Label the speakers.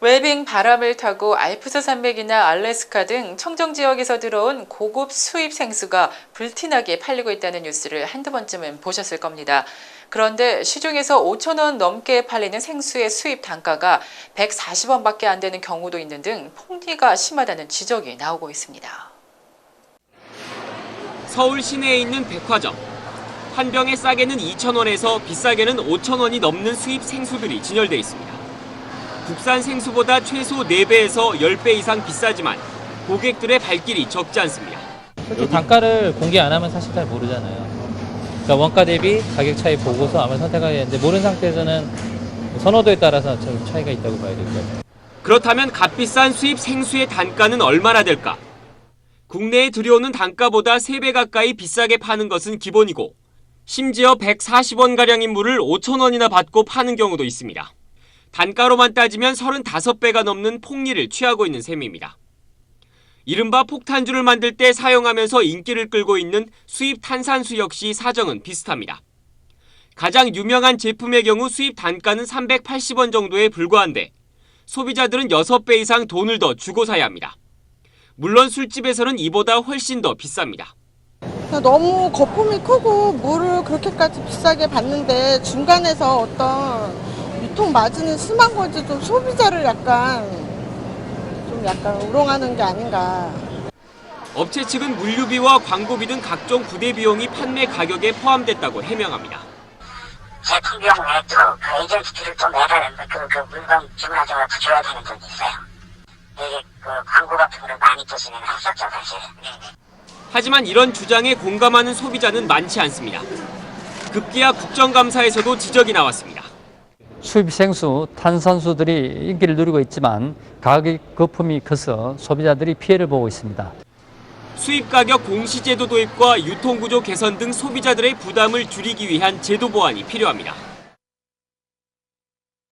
Speaker 1: 웰빙 바람을 타고 알프스 산맥이나 알래스카 등 청정 지역에서 들어온 고급 수입 생수가 불티나게 팔리고 있다는 뉴스를 한두 번쯤은 보셨을 겁니다. 그런데 시중에서 5천 원 넘게 팔리는 생수의 수입 단가가 140원밖에 안 되는 경우도 있는 등 폭리가 심하다는 지적이 나오고 있습니다.
Speaker 2: 서울 시내에 있는 백화점. 한 병에 싸게는 2,000원에서 비싸게는 5,000원이 넘는 수입 생수들이 진열돼 있습니다. 국산 생수보다 최소 4배에서 10배 이상 비싸지만 고객들의 발길이 적지 않습니다.
Speaker 3: 솔직히 단가를 공개 안 하면 사실 잘 모르잖아요. 그러니까 원가 대비 가격 차이 보고서 아마 선택하게 되는데 모르는 상태에서는 선호도에 따라서 좀 차이가 있다고 봐야 될 것 같아요.
Speaker 2: 그렇다면 값비싼 수입 생수의 단가는 얼마나 될까? 국내에 들여오는 단가보다 3배 가까이 비싸게 파는 것은 기본이고 심지어 140원가량인 물을 5천원이나 받고 파는 경우도 있습니다. 단가로만 따지면 35배가 넘는 폭리를 취하고 있는 셈입니다. 이른바 폭탄주를 만들 때 사용하면서 인기를 끌고 있는 수입 탄산수 역시 사정은 비슷합니다. 가장 유명한 제품의 경우 수입 단가는 380원 정도에 불과한데 소비자들은 6배 이상 돈을 더 주고 사야 합니다. 물론 술집에서는 이보다 훨씬 더 비쌉니다.
Speaker 4: 너무 거품이 크고 물을 그렇게까지 비싸게 받는데 중간에서 어떤 마진이 심한 거지 좀 소비자를 약간 좀 약간 우롱하는 게 아닌가.
Speaker 2: 업체 측은 물류비와 광고비 등 각종 부대 비용이 판매 가격에 포함됐다고 해명합니다.
Speaker 5: 제품 비용 외에도 그 에이전트비를 또 매달 그, 그 물건 주문하자마자 붙여야 되는 돈이 있어요. 이게 그 광고 같은 거를 많이 또 진행했었죠, 사실. 네네.
Speaker 2: 하지만 이런 주장에 공감하는 소비자는 많지 않습니다. 급기야 국정감사에서도 지적이 나왔습니다.
Speaker 6: 수입 생수, 탄산수들이 인기를 누리고 있지만 가격 거품이 커서 소비자들이 피해를 보고 있습니다.
Speaker 2: 수입 가격 공시제도 도입과 유통구조 개선 등 소비자들의 부담을 줄이기 위한 제도 보완이 필요합니다.